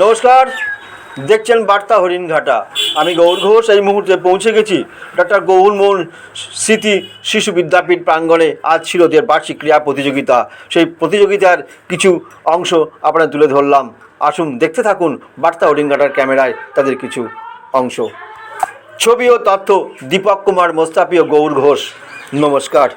নমস্কার, দেখছেন বার্তা হরিণঘাটা আমি গৌর ঘোষ, এই মুহূর্তে পৌঁছে গেছি ডক্টর গৌর মোহন স্মৃতি শিশু বিদ্যাপীঠ প্রাঙ্গণে। আজ ছিল ওদের বার্ষিক ক্রীড়া প্রতিযোগিতা। সেই প্রতিযোগিতার কিছু অংশ আপনারা তুলে ধরলাম। আসুন, দেখতে থাকুন বার্তা হরিণঘাটার ক্যামেরায় তাদের কিছু অংশ। ছবি ও তথ্য দীপক কুমার মোস্তাফি ও গৌর ঘোষ। নমস্কার।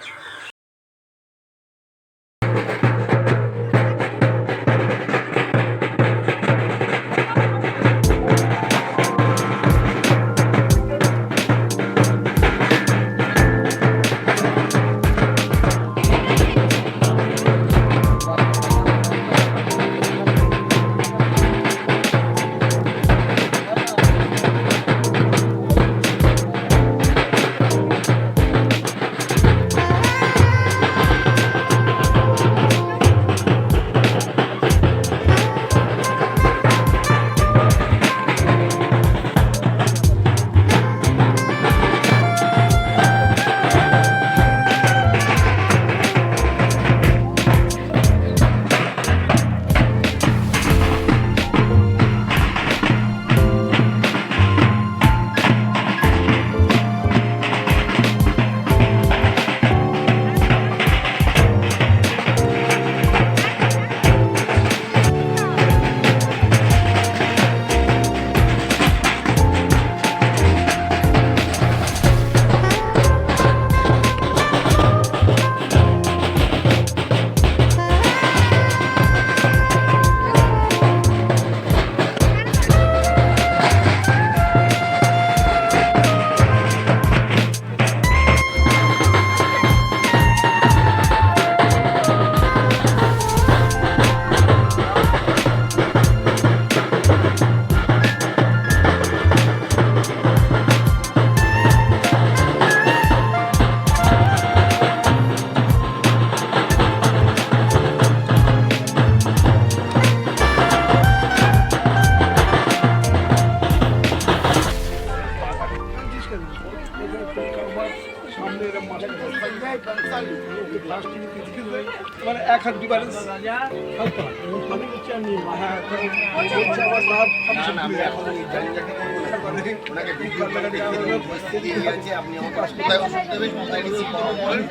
রিসিভ পাওয়ার পরে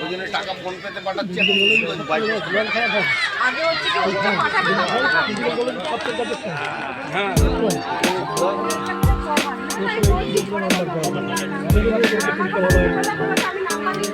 ওই জন্য টাকা ফোন পেতে পাঠাচ্ছি হবে হ্যাঁ। আমাদের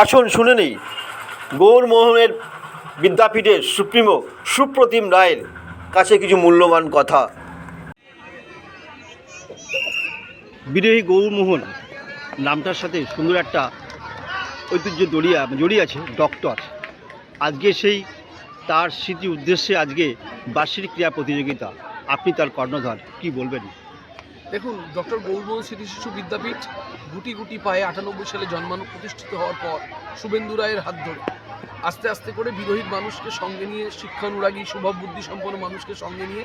আসুন শুনে নেই। গৌরমোহনের বিদ্যাপীঠের সুপ্রিমো সুপ্রতিম রায়ের কাছে কিছু মূল্যবান কথা। বিদেহী গৌরমোহন নামটার সাথে সুন্দর একটা ঐতিহ্য জড়িয়ে জড়িয়ে আছে ডক্টর। আজকে সেই তার স্মৃতি উদ্দেশ্যে আজকে বার্ষিক ক্রীড়া প্রতিযোগিতা। আপনি তার কর্ণধার কি বলবেন? দেখুন ডক্টর গৌরমোহন স্মৃতি শিশু বিদ্যাপীঠ গুটি গুটি পায়ে আটানব্বই সালে জন্মানো প্রতিষ্ঠিত হওয়ার পর শুভেন্দু রায়ের হাত ধরে। আস্তে আস্তে করে বিরোহী মানুষকে সঙ্গে নিয়ে, শিক্ষানুরাগী স্বভাব বুদ্ধি সম্পন্ন মানুষকে সঙ্গে নিয়ে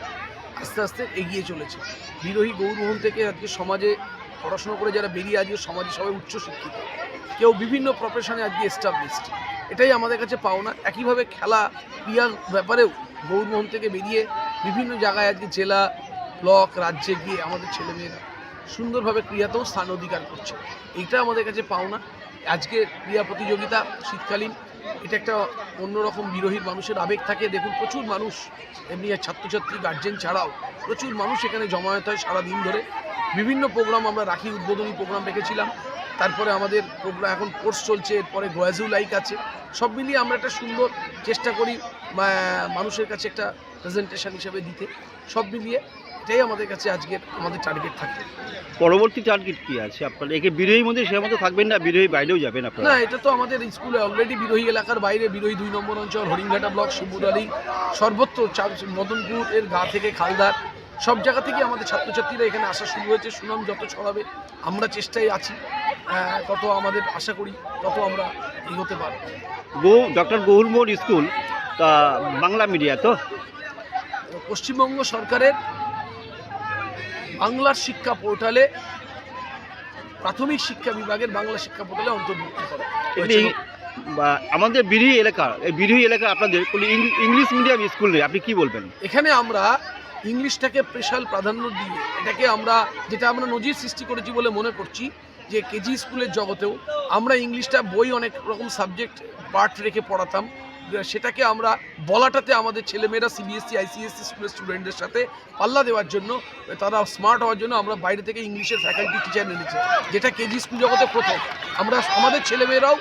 আস্তে আস্তে এগিয়ে চলেছে। বিরোহী গৌরমোহন থেকে আজকে সমাজে পড়াশোনা করে যারা বেরিয়ে আজকে সমাজে সবাই উচ্চশিক্ষিত। কেউ বিভিন্ন প্রফেশনে আজকে এস্টাবলিশড এটাই আমাদের কাছে পাওনা। একইভাবে খেলা ক্রিয়ার ব্যাপারেও গৌরমোহন থেকে বেরিয়ে বিভিন্ন জায়গায় আজকে জেলা, ব্লক, রাজ্যে গিয়ে আমাদের ছেলেমেয়েরা সুন্দরভাবে ক্রিয়াতেও স্থান অধিকার করছে। এইটা আমাদের কাছে পাওনা। আজকে ক্রিয়া প্রতিযোগিতা শীতকালীন, এটা একটা অন্যরকম বিরোহী মানুষের আবেগ থাকে। দেখুন, প্রচুর মানুষ, এমনি ছাত্রছাত্রী গার্জেন ছাড়াও প্রচুর মানুষ এখানে জমায়েত হয় সারাদিন ধরে। বিভিন্ন প্রোগ্রাম আমরা রাখি, উদ্বোধনী প্রোগ্রাম রেখেছিলাম। তারপরে আমাদের প্রোগ্রাম এখন কোর্স চলছে, এরপরে গোয়াজু লাইক আছে। সব মিলিয়ে আমরা একটা সুন্দর চেষ্টা করি মানুষের কাছে একটা প্রেজেন্টেশন হিসেবে দিতে। সব মিলিয়ে এটাই আমাদের কাছে আজকের আমাদের টার্গেট থাকে। পরবর্তী টার্গেট কি আছে আপনার? একে বিরোহী মধ্যে সে মতো থাকবেন না বিরোহী বাইরেও যাবেন আপনার? না এটা তো আমাদের স্কুলে অলরেডি বিরোহী এলাকার বাইরে বিরোহী দুই নম্বর অঞ্চল হরিণঘাটা ব্লক শিবুরালি সর্বত্র মদনপুর এর গা থেকে খালদার সব জায়গা থেকে আমাদের ছাত্রছাত্রীরা এখানে আসা শুরু হয়েছে সুনাম যত ছড়াবে আমরা চেষ্টায় আছি তত আমাদের আশা করি তত আমরা এগোতে পারব। গৌ ডক্টর গৌরমোহন স্কুল তা বাংলা মিডিয়া তো? পশ্চিমবঙ্গ সরকারের বাংলার শিক্ষা পোর্টালে প্রাথমিক শিক্ষা বিভাগের বাংলা শিক্ষা পোর্টালে অন্তর্ভুক্ত করা বা আমাদের বিরোহী এলাকা এই বিরোহী এলাকা আপনাদের ইংলিশ মিডিয়াম স্কুল নেই আপনি কি বলবেন? এখানে আমরা ইংলিশটাকে স্পেশাল প্রাধান্য দিয়ে এটাকে আমরা যেটা আমরা নজির সৃষ্টি করেছি বলে মনে করছি যে কেজি স্কুলের জগতেও আমরা ইংলিশটা বই অনেক রকম সাবজেক্ট পার্ট রেখে পড়াতাম। সেটাকে আমরা বলাটাতে আমাদের ছেলেমেয়েরা সিবিএসসি, আইসিএসসি স্কুলের স্টুডেন্টদের সাথে পাল্লা দেওয়ার জন্য, তারা স্মার্ট হওয়ার জন্য আমরা বাইরে থেকে ইংলিশের ফ্যাকাল্টি টিচার এনেছি, যেটা কেজি স্কুল জগতে প্রথম। আমরা, আমাদের ছেলেমেয়েরাও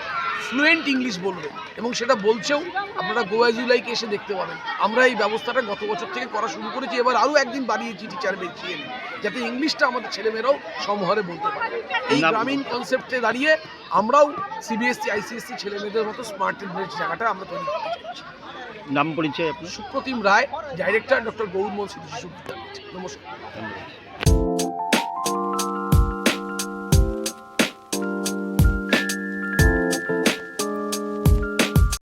ফ্লুয়েন্ট ইংলিশ বলবে এবং সেটা বলছেও আপনারা গোয়া জুলাইকে এসে দেখতে পাবেন। আমরা এই ব্যবস্থাটা গত বছর থেকে করা শুরু করেছি এবার আরও একদিন বাড়িয়েছি টিচার বেঁচিয়ে নিই যাতে ইংলিশটা আমাদের ছেলেমেয়েরাও সমহারে বলতে পারে। এই গ্রামীণ কনসেপ্টে দাঁড়িয়ে আমরাও সিবিএসসি আইসিএসসি ছেলেমেয়েদের মতো স্মার্ট জায়গাটা আমরা তৈরি নাম পরিচয় সুপ্রতিম রায় ডাইরেক্টর ডক্টর গৌরমোহন শিশু নমস্কার। ধন্যবাদ।